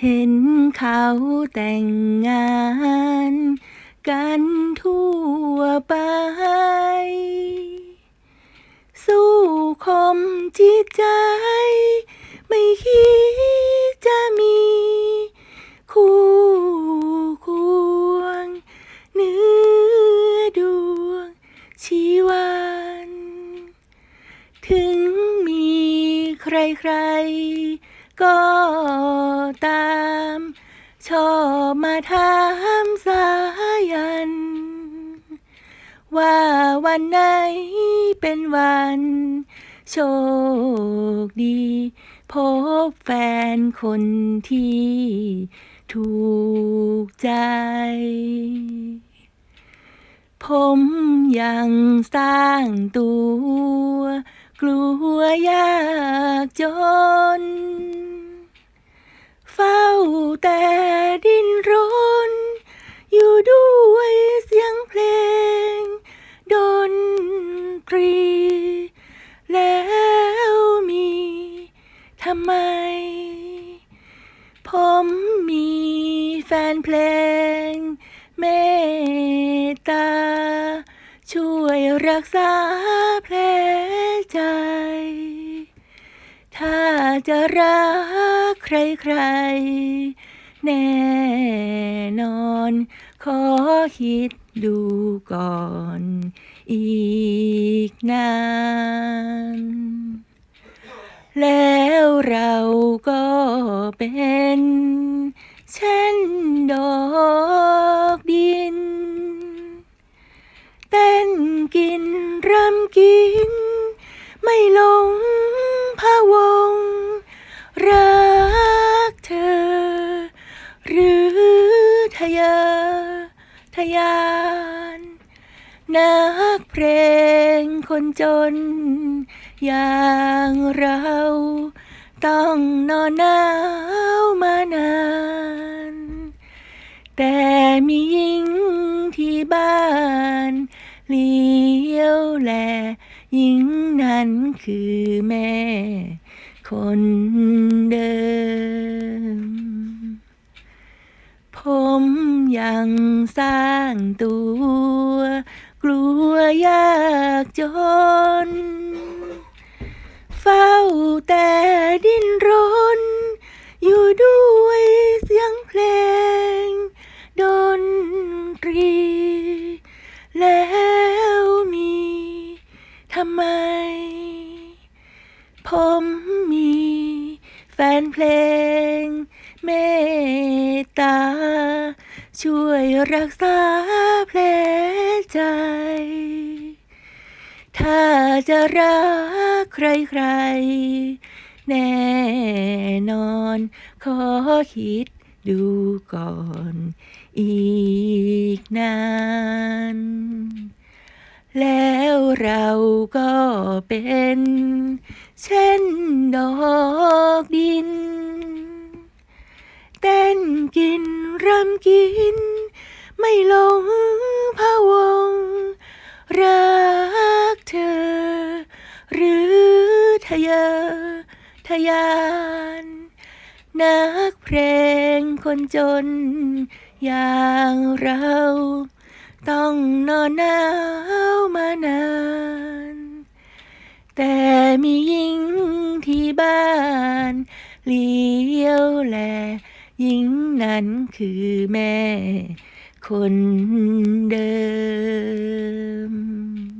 เห็นเขาแต่งงาน กันทั่วไป สู้คมจิตใจ ไม่คิดจะมี คู่ควงเนื้อดวงชีวัน ถึงมีใครๆ ก็ตาม ชอบมาถามสายัน ว่าวันไหนเป็นวัน โชคดี พบแฟนคนที่ถูกใจ ผมยังสร้างตัว กลัวยากจน เฝ้าแต่ดิ้นรน อยู่ด้วยเสียงเพลง ดนตรี แล้วมีทำไม ผมมีแฟนเพลงเมตตา ช่วยรักษาแผลใจ ถ้าจะรักใครๆ แน่นอน ขอคิดดูก่อนอีกนาน แล้วเราก็เป็นเช่นดอก นนักเพลงคนจน อย่างเรา ต้องนอนหนาวมานาน แต่มีหญิงที่บ้านเลี้ยวแลหญิงนั้นคือแม่ คนเดิม ผมยังสร้า งตัว กลัวยากจน เฝ้าแต่ดิ้นรน อยู่ด้วยเสียงเพลง ดนตรี แล้วมีทำไม ผมมีแฟนเพลงเมตตา ช่วยรักษาแผลใจ ถ้าจะรักใครๆ แน่นอน ขอคิดดูก่อนอีกนาน แล้วเราก็เป็น เช่นดอกดิน เต้นกิน รำกิน ไม่ลงพะวง รักเธอ หรือทะเยอทะยาน นักเพลงคนจน อย่างเรา ต้องนอนหนาวมานาน แต่มีหญิงที่บ้านเลี้ยวแล หญิงนั้นคือแม่ คนเดิม